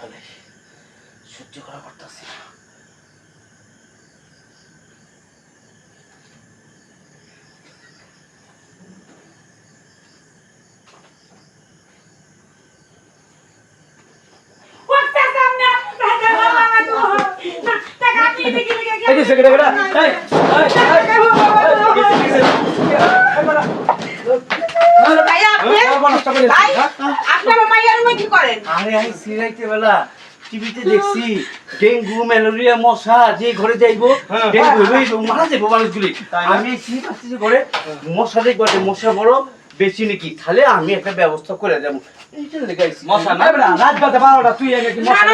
ফেলে সহ্য করা করতেছি না। এই যে সেক্রেটারি এই ভাইয়া, মাইয়ার কি করেন? আরে সিরাইতে বেলা টিভিতে দেখছি ডেঙ্গু ম্যালেরিয়া মশা যে ঘরে যাইবো ডেঙ্গু হইব মারা মানুষগুলি। আমি কি পাচ্ছি ঘরে মশা দেখব মশা বড় বেশি নাকি? তাহলে আমি একটা ব্যবস্থা করে এইটা লেগাইছি মশা না? রাত বাজে বারোটা তুই আগে মশা।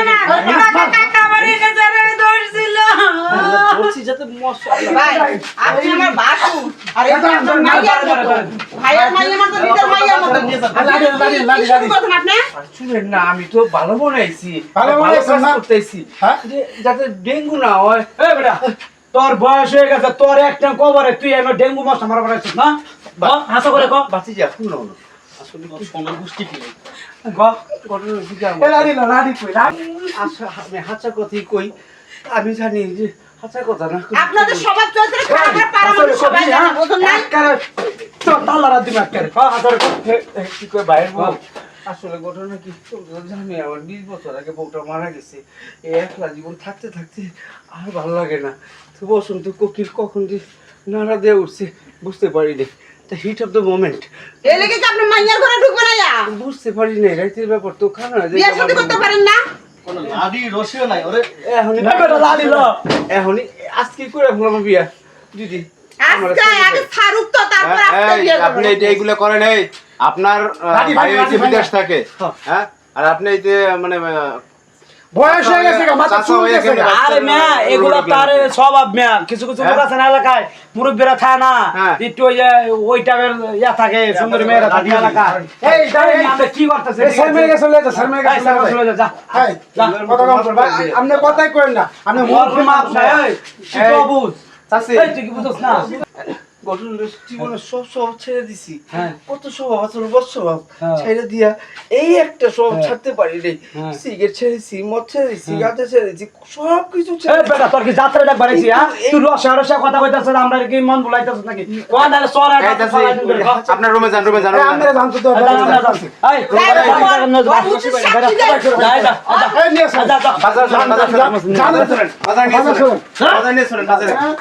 বলছি যাতে মশা আপনি আমার বাসু। আর এটা আপনার মাইয়ার মতো। ভাইয়ার মাইয়ার মতো, নিজের মাইয়ার মতো। কি শুরু করছেন আপনি? শুনেন না আমি তো ভালো বানাইছি। ভালো? করতেছি হ্যাঁ? যাতে ডেঙ্গু না হয়। তোর বয়স হয়ে গেছে তোর একটা কবরে তুই এমন ডেঙ্গু মশা মারা বানাইছিস না? হাসা করে ক। বাঁচি যা শুনো না। আচ্ছা আমি কথাই কই। আমি জানি যে হাঁচা কথা না আপনাদের স্বভাব চরিত্র খারাপ আর পারামানিক সবাই জানে, বুঝুন না? দিন আটকারে ক হাসা করে ক। হে- হে, কি কয় বাইরের বউ আসলে ঘটনা কি? জানি আমার বিশ বছর আগে বউটা মারা গেছে। এই একলা জীবন থাকতে থাকতে আর ভালো লাগে না। তো বসন্ত কোকিল কখন যে নাড়া দিয়ে উঠছে বুঝতে পারিনি তা হিট অফ দ্য মোমেন্ট এই লেগে কি আপনি মাইয়ার ঘরে ঢুকবেন না বুঝতে পারি নাই রাইতের ব্যাপার তো খানা বিয়ে শাদী করতে পারেন না? কোনো লাডি রসিও নাই ওরে। এখনই আজকে করে ফেলাম বিয়া দিদি। হ্যাঁ, আপনি যে এইগুলো করেন এই আপনার ভাই হচ্ছে বিদেশ থাকে। হ্যাঁ। হ্যাঁ? আর আপনি এই যে মানে বয়স হয়ে গেছে চুল হয়ে। আরে মেয়া এগুলো তার স্বভাব মেয়া কিছু কিছু লোক আছে না এলাকায় মুরব্বীরা থাকে না। হ্যাঁ। একটু ওই যে ওই টাইপের ইয়া থাকে সুন্দর মেয়েরা থাকে এলাকায় এই দাঁড়িয়ে আপনি কি করতেছেন? এই শর্মে গেছে, লয়ে যা, শর্মে গেছে, লয়ে যা। যা। এই, কথা কম ভাই, আপনি কথাই কইেন না আপনি মুখ মাপ নাই এই এই তুই কি বুঝছ না সব স্বভাব ছেড়ে দিছি হ্যাঁ। কত স্বভাব আছে স্বভাব হ্যাঁ। ছেড়ে দিয়া এই একটা স্বভাব হ্যাঁ। ছাড়তে পারি নাই হ্যাঁ। সিগারেট ছেড়েছি মদ ছেড়েছি গাঁজা ছেড়েছি সব কিছু বেটা তোর কি যাত্রা ডাক বাড়াইছি হ্যাঁ তুই রসা রসা কথা কইতাছ আমরা কি মন ভুলাইতাছ নাকি কোন দালে সর আপনার রুমে যান রুমে যান। জানতো তো, এই। বাজার বাজার? বাজার নিয়ে। বাজার নিয়ে বাজারে। হ্যাঁ?